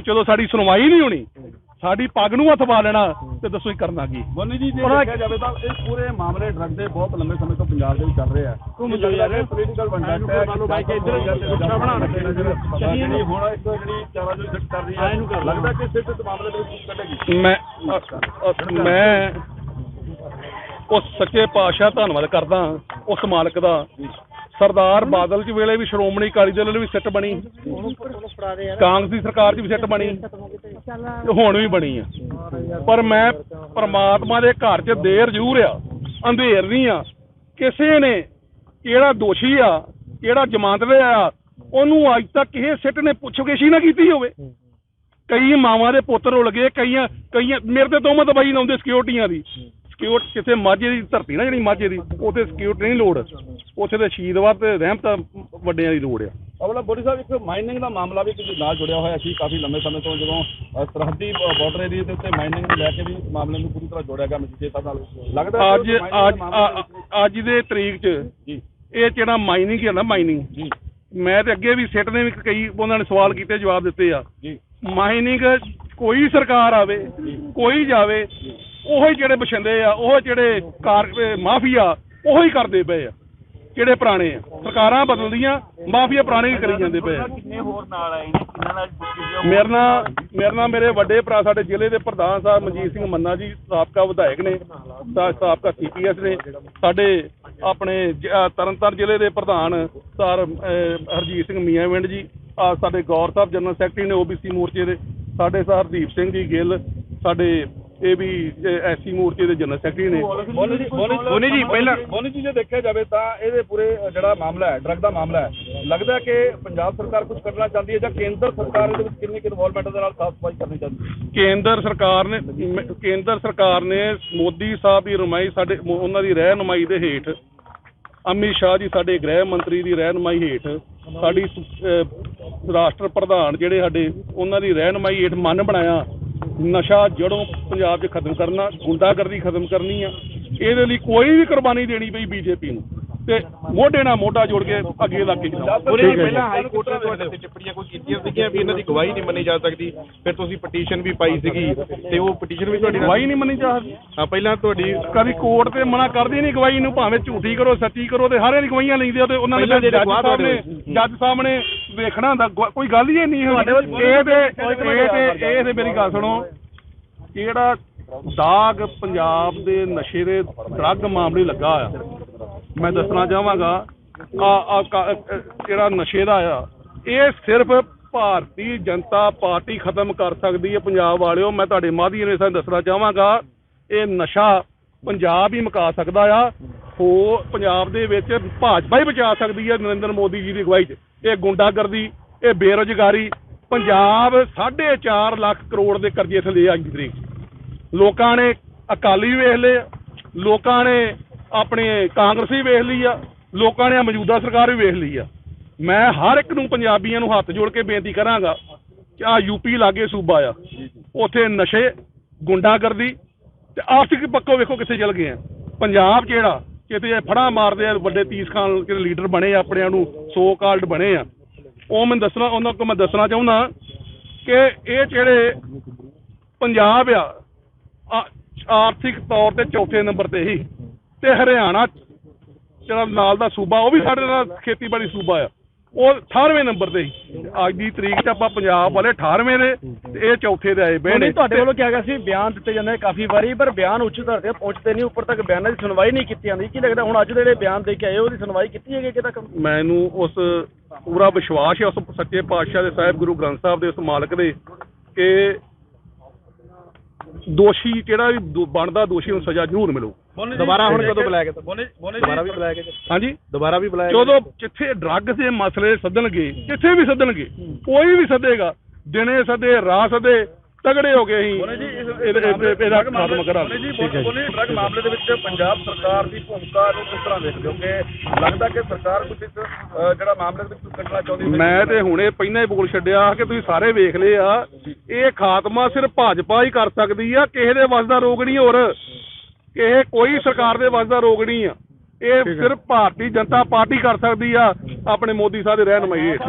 ਚਲੋ ਸਾਡੀ ਸੁਣਵਾਈ ਨਹੀਂ ਹੋਣੀ। ਸਾਡੀ ਪੱਗ ਨੂੰ ਹੱਥ ਪਾ ਲੈਣਾ ਤੇ ਦੱਸੋ ਇਹ ਕਰਨਾ ਕੀ। ਬੋਨੀ ਜੀ ਜੇ ਦੇਖਿਆ ਜਾਵੇ ਤਾਂ ਇਹ ਪੂਰੇ ਮਾਮਲੇ ਡਰੱਗ ਦੇ ਬਹੁਤ ਲੰਬੇ ਸਮੇਂ ਤੋਂ ਪੰਜਾਬ ਦੇ ਵਿੱਚ ਚੱਲ ਰਹੇ ਆ ਘੁੰਮ ਯਾਰ। ਪੋਲੀਟੀਕਲ ਬੰਡਕਟ ਹੈ। ਮੰਨ ਲਓ ਬਾਈ ਕਿ ਇੱਧਰ ਗੁੱਛਾ ਬਣਾ ਰੱਖਿਆ ਨਾ। ਜਿਹੜਾ। ਹੁਣ ਇੱਕ ਜਿਹੜੀ ਚਾਰਾਂ ਜੋ ਸਿੱਟ ਕਰ ਰਹੀ ਹਾਂ, ਇਹਨੂੰ ਕਰ ਹੈ ਲਓ। ਲੱਗਦਾ ਕਿ ਸਿੱਟ ਇਸ ਮਾਮਲੇ ਦੇ ਵਿੱਚ ਕੱਢੇਗੀ। ਮੈਂ ਮੈਂ ਉਸ ਸੱਚੇ ਪਾਤਸ਼ਾਹ ਧੰਨਵਾਦ ਕਰਦਾ ਉਸ ਮਾਲਕ ਦਾ। ਸਰਦਾਰ ਬਾਦਲ ਜੀ ਵੇਲੇ ਵੀ ਸ਼੍ਰੋਮਣੀ ਅਕਾਲੀ ਦਲ ਵੇਲੇ ਵੀ ਸਿੱਟ ਬਣੀ। ਕਾਂਗਰਸ ਦੀ ਸਰਕਾਰ 'ਚ ਵੀ ਸਿੱਟ ਬਣੀ। ਤੇ ਹੁਣ ਵੀ ਬਣੀ ਆ। ਪਰ ਮੈਂ ਪ੍ਰਮਾਤਮਾ ਦੇ ਘਰ 'ਚ ਦੇਰ ਜ਼ਰੂਰ ਆ, ਅੰਧੇਰ ਨਹੀਂ ਆ। ਕਿਸੇ ਨੇ ਕਿਹੜਾ ਦੋਸ਼ੀ ਆ, ਕਿਹੜਾ ਜ਼ਮਾਨਤ ਤੇ ਆ, ਉਹਨੂੰ ਅੱਜ ਤੱਕ ਕਿਸੇ ਸਿੱਟ ਨੇ ਪੁੱਛਗਿਛ ਹੀ ਨਾ ਕੀਤੀ ਹੋਵੇ। ਕਈ ਮਾਵਾਂ ਦੇ ਪੁੱਤ ਰੁਲ ਗਏ, ਕਈਆਂ ਕਈਆਂ ਮੇਰੇ ਤੇ ਤੋਮਤ ਬਾਈ ਲਾਉਂਦੇ ਸਿਕਿਉਰਟੀਆਂ ਦੀ। ਸਿਕਿਉਰ ਕਿਸੇ ਮਾਝੇ ਦੀ ਧਰਤੀ ਨਾ ਜਿਹੜੀ ਮਾਝੇ ਦੀ, ਉਹਤੇ ਸਿਕਿਉਰਟੀ ਨਹੀਂ ਲੋੜ। ਉੱਥੇ ਤੇ ਸ਼ਹੀਦਵਾਦ ਤੇ ਰਹਿਮਤ ਵੱਡਿਆਂ ਦੀ ਲੋੜ ਆ। ਅਵਲਾ ਬੋਡੀ ਸਾਹਿਬ ਇੱਕ ਮਾਈਨਿੰਗ ਦਾ ਮਾਮਲਾ ਵੀ ਤੁਸੀਂ ਨਾਲ ਜੁੜਿਆ ਹੋਇਆ ਸੀ ਕਾਫੀ ਲੰਬੇ ਸਮੇਂ ਤੋਂ ਜਦੋਂ ਅ, ਸਰਹੱਦੀ ਬਾਰਡਰ ਏਰੀਆ ਦੇ ਉੱਤੇ ਮਾਈਨਿੰਗ ਨੂੰ ਲੈ ਕੇ ਵੀ ਮਾਮਲੇ ਨੂੰ ਪੂਰੀ ਤਰ੍ਹਾਂ ਜੋੜਿਆ ਗਿਆ ਮਜੀਠੇ ਸਾਹਿਬ ਨਾਲ। ਲੱਗਦਾ ਹੈ ਅੱਜ ਦੇ ਅ- ਅੱਜ ਦੇ ਤਰੀਕ 'ਚ ਜੀ। ਇਹ ਜਿਹੜਾ ਮਾਈਨਿੰਗ ਹੈ ਨਾ ਮਾਈਨਿੰਗ ਜੀ। ਮੈਂ ਤੇ ਅੱਗੇ ਵੀ ਸਿੱਟ ਨੇ ਵੀ ਕਈ ਉਹਨਾਂ ਨੇ ਸਵਾਲ ਕੀਤੇ ਜਵਾਬ ਦਿੱਤੇ ਆ। ਜੀ। ਮਾਈਨਿੰਗ ਕੋਈ ਸਰਕਾਰ ਆਵੇ ਕੋਈ ਜਾਵੇ ਉਹੋ ਜਿਹੜੇ ਬਛਿੰਦੇ ਆ ਉਹ ਜਿਹੜੇ ਕਾਰ ਮਾਫੀਆ ਉਹੋ ਕਰਦੇ ਪਏ ਆ। ਜਿਹੜੇ ਪੁਰਾਣੇ ਆ? ਸਰਕਾਰਾਂ ਬਦਲਦੀਆਂ ਮਾਫੀਆ ਪੁਰਾਣੇ ਹੀ ਕਰੀ ਜਾਂਦੇ ਪਏ ਆ। ਕਿੰਨੇ ਹੋਰ ਨਾਲ ਆਏ ਨੇ? ਕਿੰਨਾਂ ਨਾਲ ਪੁੱਛੀ ਮੇਰੇ ਨਾਲ ਮੇਰੇ ਨਾਲ ਮੇਰੇ ਵੱਡੇ ਭਰਾ ਸਾਡੇ ਜ਼ਿਲ੍ਹੇ ਦੇ ਪ੍ਰਧਾਨ ਸਾਹਿਬ ਮਨਜੀਤ ਸਿੰਘ ਮੰਨਾ ਜੀ ਸਾਬਕਾ ਵਿਧਾਇਕ ਨੇ ਸਾ- ਸਾਬਕਾ ਸੀਪੀਐਸ ਨੇ ਸਾਡੇ ਆਪਣੇ ਜ- ਅਹ ਤਰਨਤਾਰਨ ਜ਼ਿਲ੍ਹੇ ਦੇ ਪ੍ਰਧਾਨ ਸਰ ਅਹ, ਹਰਜੀਤ ਸਿੰਘ ਮੀਆਂਵਿੰਡ ਜੀ ਆ ਸਾਡੇ ਗੌਰ ਸਾਹਿਬ ਜਨਰਲ ਸੈਕਟਰੀ ਨੇ ਓਬੀਸੀ ਮੋਰਚੇ ਦੇ ਸਾਡੇ ਸਰ ਹਰਦੀਪ ਸਿੰਘ ਜੀ ਗਿੱਲ ਸਾਡੇ ਇਹ ਵੀ ਐਸਸੀ ਮੋਰਚੇ ਦੇ ਜਨਰਲ ਸੈਕਟਰੀ ਨੇ। ਬੋਨੀ ਜੀ ਬੋਨੀ ਜੀ ਪਹਿਲਾਂ ਬੋਨੀ ਜੀ ਜੇ ਦੇਖਿਆ ਜਾਵੇ ਤਾਂ ਇਹਦੇ ਪੂਰੇ ਜਿਹੜਾ ਮਾਮਲਾ ਹੈ ਡਰੱਗ ਦਾ ਮਾਮਲਾ ਹੈ ਲੱਗਦਾ ਹੈ ਕਿ ਪੰਜਾਬ ਸਰਕਾਰ ਕੁਝ ਕਰਨਾ ਚਾਹੁੰਦੀ ਹੈ ਜਾਂ ਕੇਂਦਰ ਸਰਕਾਰ ਇਹਦੇ ਵਿੱਚ ਕਿੰਨੀ ਕੁ ਇਨਵੋਲਵਮੈਂਟ ਦੇ ਨਾਲ ਸਾਫ਼ ਸਫ਼ਾਈ ਕਰਨੀ ਚਾਹੁੰਦੀ ਹੈ? ਕੇਂਦਰ ਸਰਕਾਰ ਨੇ ਕੇਂਦਰ ਸਰਕਾਰ ਨੇ ਮੋਦੀ ਸਾਹਿਬ ਦੀ ਰਮਾਈ ਸਾਡੇ ਉਹਨਾਂ ਦੀ ਰਹਿਨਮਾਈ ਦੇ ਹੇਠ ਅਮਿਤ ਸ਼ਾਹ ਜੀ ਸਾਡੇ ਗ੍ਰਹਿ ਮੰਤਰੀ ਦੀ ਰਹਿਨਮਾਈ ਹੇਠ ਸਾਡੀ ਰਾਸ਼ਟਰ ਪ੍ਰਧਾਨ ਜਿਹੜੇ ਸਾਡੇ ਉਹਨਾਂ ਦੀ ਰਹਿਨਮਾਈ ਹੇਠ ਮਨ ਬਣਾਇਆ। ਨਸ਼ਾ ਜੜੋਂ ਪੰਜਾਬ 'ਚ ਖਤਮ ਕਰਨਾ ਗੁੰਡਾਗਰਦੀ ਖਤਮ ਕਰਨੀ ਆ ਇਹਦੇ ਲਈ ਕੋਈ ਵੀ ਕੁਰਬਾਨੀ ਦੇਣੀ ਪਈ ਬੀਜੇਪੀ ਨੂੰ। ਤੇ ਮੋਢੇ ਨਾਲ ਮੋਢਾ ਜੋੜ ਕੇ ਅੱਗੇ ਲੱਗ ਕੇ ਜਾਓ। ਉਹਨੇ ਪਹਿਲਾਂ ਹਾਈ ਕੋਰਟ ਨੇ ਤੁਹਾਡੇ ਤੇ ਟਿੱਪਣੀਆਂ ਕੋਈ ਕੀਤੀਆਂ ਸੀਗੀਆਂ ਵੀ ਇਹਨਾਂ ਦੀ ਗਵਾਹੀ ਨਹੀਂ ਮੰਨੀ ਜਾ ਸਕਦੀ। ਫਿਰ ਤੁਸੀਂ ਪਟੀਸ਼ਨ ਵੀ ਪਾਈ ਸੀਗੀ ਤੇ ਉਹ ਪਟੀਸ਼ਨ ਵੀ ਤੁਹਾਡੀ ਗਵਾਹੀ ਨਹੀਂ ਮੰਨੀ ਚਾਹਦੀ ਹਾਂ ਪਹਿਲਾਂ ਤੁਹਾਡੀ ਕਦੀ ਕੋਰਟ ਤੇ ਮਨਾ ਕਰਦੀ ਨਹੀਂ ਗਵਾਹੀ ਨੂੰ ਭਾਵੇਂ ਝੂਠੀ ਕਰੋ ਸੱਚੀ ਕਰੋ ਤੇ ਸਾਰਿਆਂ ਦੀ ਗਵਾਹੀਆਂ ਲੈਂਦੇ ਆ ਤੇ ਉਹਨਾਂ ਨੇ ਜੱਜ ਤੁਹਾਡੇ ਜੱਜ ਸਾਹਿਬ ਨੇ ਵੇਖਣਾ ਹੁੰਦਾ ਕੋਈ ਗੱਲ ਹੀ ਨਹੀਂ ਹੈ ਇਹ ਤੇ ਇਹ ਤੇ ਇਹ ਤੇ ਮੇਰੀ ਗੱਲ ਸੁਣੋ। ਕਿਹੜਾ ਦਾਗ ਪੰਜਾਬ ਦੇ ਨਸ਼ੇ ਦੇ ਡਰੱਗ ਮਾਮਲੇ ਲੱਗਾ ਆ। ਮੈਂ ਦੱਸਣਾ ਚਾਹਾਂਗਾ ਆ ਆ ਕ- ਅ, ਜਿਹੜਾ ਨਸ਼ੇ ਦਾ ਆ ਇਹ ਸਿਰਫ ਭਾਰਤੀ ਜਨਤਾ ਪਾਰਟੀ ਖਤਮ ਕਰ ਸਕਦੀ ਹੈ ਪੰਜਾਬ ਵਾਲਿਓ। ਮੈਂ ਤੁਹਾਡੇ ਮਾਧਿਅਮ ਨੇ ਸਾਨੂੰ ਦੱਸਣਾ ਚਾਹਾਂਗਾ ਇਹ ਨਸ਼ਾ ਪੰਜਾਬ ਹੀ ਮੁਕਾ ਸਕਦਾ ਆ। ਹੋ ਪੰਜਾਬ ਦੇ ਵਿੱਚ ਭਾਜਪਾ ਹੀ ਬਚਾ ਸਕਦੀ ਹੈ ਨਰਿੰਦਰ ਮੋਦੀ ਜੀ ਦੀ ਅਗਵਾਈ 'ਚ। ਇਹ ਗੁੰਡਾਗਰਦੀ ਇਹ ਬੇਰੁਜ਼ਗਾਰੀ ਪੰਜਾਬ 4.5 ਲੱਖ ਕਰੋੜ ਦੇ ਕਰਜ਼ੇ ਥੱਲੇ ਆ ਅੱਜ ਲੋਕਾਂ ਨੇ ਅਕਾਲੀ ਵੇਖ ਲਏ ਆ, ਲੋਕਾਂ ਨੇ ਆਪਣੇ ਕਾਂਗਰਸੀ ਵੇਖ ਲਈ ਆ ਲੋਕਾਂ ਨੇ ਮੌਜੂਦਾ ਸਰਕਾਰ ਵੀ ਵੇਖ ਲਈ ਆ। ਮੈਂ ਹਰ ਇੱਕ ਨੂੰ ਪੰਜਾਬੀਆਂ ਨੂੰ ਹੱਥ ਜੋੜ ਕੇ ਬੇਨਤੀ ਕਰਾਂਗਾ ਕਿ ਆ ਯੂਪੀ ਲਾਗੇ ਸੂਬਾ ਆ ਉੱਥੇ ਨਸ਼ੇ ਗੁੰਡਾਗਰਦੀ ਤੇ ਆਰਥਿਕ ਪੱਖੋਂ ਵੇਖੋ ਕਿੱਥੇ ਚਲ ਗਏ ਆ। ਪੰਜਾਬ ਜਿਹੜਾ ਕਿਤੇ ਇਹ ਫੜਾ ਮਾਰਦੇ ਆ, ਵੱਡੇ ਤੀਸ ਖਾਨ ਕਿਤੇ ਲੀਡਰ ਬਣੇ ਆ ਆਪਣਿਆਂ ਨੂੰ ਸੋ ਕਾਲਡ ਬਣੇ ਆ। ਉਹ ਮੈਂ ਦੱਸਣਾ, ਉਹਨਾਂ ਕੋਲ ਮੈਂ ਦੱਸਣਾ ਚਾਹੁੰਦਾ ਕਿ ਇਹ ਜਿਹੜੇ ਪੰਜਾਬ ਆ- ਆਰਥਿਕ ਤੌਰ ਤੇ ਚੌਥੇ ਨੰਬਰ ਤੇ ਹੀ, ਤੇ ਹਰਿਆਣਾ ਜਿਹੜਾ ਨਾਲ ਦਾ ਸੂਬਾ, ਉਹ ਵੀ ਸਾਡੇ ਨਾਲ ਖੇਤੀਬਾੜੀ ਸੂਬਾ ਆ। ਉਹ 18ਵੇਂ ਨੰਬਰ ਤੇ ਸੀ। ਅੱਜ ਦੀ ਤਰੀਕ 'ਚ ਆਪਾਂ ਪੰਜਾਬ ਵਾਲੇ 18ਵੇਂ ਦੇ ਤੇ ਇਹ ਚੌਥੇ ਤੇ ਆਏ ਬਹਿ ਨੇ ਨਹੀਂ ਤੁਹਾਡੇ ਵੱਲੋਂ ਕਿਹਾ ਗਿਆ ਸੀ ਬਿਆਨ ਦਿੱਤੇ ਜਾਂਦੇ ਕਾਫੀ ਵਾਰੀ ਪਰ ਬਿਆਨ ਉੱਚ ਧਰ ਤੇ ਪਹੁੰਚਦੇ ਨਹੀਂ ਉੱਪਰ ਤੱਕ ਬਿਆਨਾਂ ਦੀ ਸੁਣਵਾਈ ਨਹੀਂ ਕੀਤੀ ਜਾਂਦੀ। ਕੀ ਲੱਗਦਾ ਹੁਣ ਅੱਜ ਦੇ ਜਿਹੜੇ ਬਿਆਨ ਦੇ ਕੇ ਆਏ ਉਹਦੀ ਸੁਣਵਾਈ ਕੀਤੀ ਹੈਗੀ ਕਿ ਤੱਕ? ਮੈਨੂੰ ਉਸ ਪੂਰਾ ਵਿਸ਼ਵਾਸ ਹੈ ਉਸ ਸੱਚੇ ਪਾਤਸ਼ਾਹ ਦੇ ਸਾਹਿਬ ਗੁਰੂ ਗ੍ਰੰਥ ਸਾਹਿਬ ਦੇ ਉਸ ਮਾਲਕ ਦੇ ਕਿ ਦੋਸ਼ੀ ਜਿਹੜਾ ਵੀ ਦੋ- ਬਣਦਾ ਦੋਸ਼ੀ ਨੂੰ ਸਜ਼ਾ ਜ਼ਰੂਰ ਮਿਲੂ। ਦੁਬਾਰਾ ਹੁਣ ਕਦੋਂ ਬੁਲਾਇਆ ਗਿਆ ਬੋਨੀ ਬੋਨੀ ਦੁਬਾਰਾ ਵੀ ਬੁਲਾਇਆ ਗਿਆ ਹਾਂਜੀ। ਦੁਬਾਰਾ ਵੀ ਬੁਲਾਇਆ ਗਿਆ ਜਦੋਂ ਜਿੱਥੇ ਡਰੱਗ ਦੇ ਮਸਲੇ ਸੱਦਣਗੇ ਜਿੱਥੇ ਵੀ ਸੱਦਣਗੇ ਕੋਈ ਵੀ ਸੱਦੇਗਾ ਦਿਨੇ ਸੱਦੇ ਰਾਤ ਸੱਦੇ ਤਗੜੇ ਹੋ ਗਏ ਬੋਨੀ ਜੀ ਇਸ ਅਸੀਂ ਇਹਦਾ ਖਤਮ ਜੀ ਬੋਨੀ ਡਰੱਗ ਮਾਮਲੇ ਦੇ ਵਿੱਚ ਪੰਜਾਬ ਸਰਕਾਰ ਦੀ ਭੂਮਿਕਾ ਨੂੰ ਕਿਸ ਤਰ੍ਹਾਂ ਦੇਖਦੇ ਹੋ? ਕਿ ਲੱਗਦਾ ਕਿ ਸਰਕਾਰ ਕੁਝ ਜਿਹੜਾ ਮਾਮਲੇ ਦੇ ਵਿੱਚ ਕੱਢਣਾ ਚਾਹੁੰਦੀ ਹੈ ਮੈਂ ਤੇ ਹੁਣੇ ਪਹਿਲਾਂ ਹੀ ਬੋਲ ਛੱਡਿਆ ਕਿ ਤੁਸੀਂ ਸਾਰੇ ਵੇਖ ਲਏ ਆ ਇਹ ਖਾਤਮਾ ਸਿਰਫ ਭਾਜਪਾ ਹੀ ਕਰ ਸਕਦੀ ਆ ਕਿਸੇ ਦੇ ਵੱਸ ਦਾ ਰੋਗ ਨਹੀਂ ਹੋਰ। ਕਿਸੇ ਕੋਈ ਸਰਕਾਰ ਦੇ ਵੱਸ ਦਾ ਰੋਗ ਨਹੀਂ ਆ। ਇਹ ਸਿਰਫ ਭਾਰਤੀ ਜਨਤਾ ਪਾਰਟੀ ਕਰ ਸਕਦੀ ਆ। ਆਪਣੇ ਮੋਦੀ ਸਾਹਿਬ ਦੇ ਰਹਿਨਮਾਈ ਹੇਠ।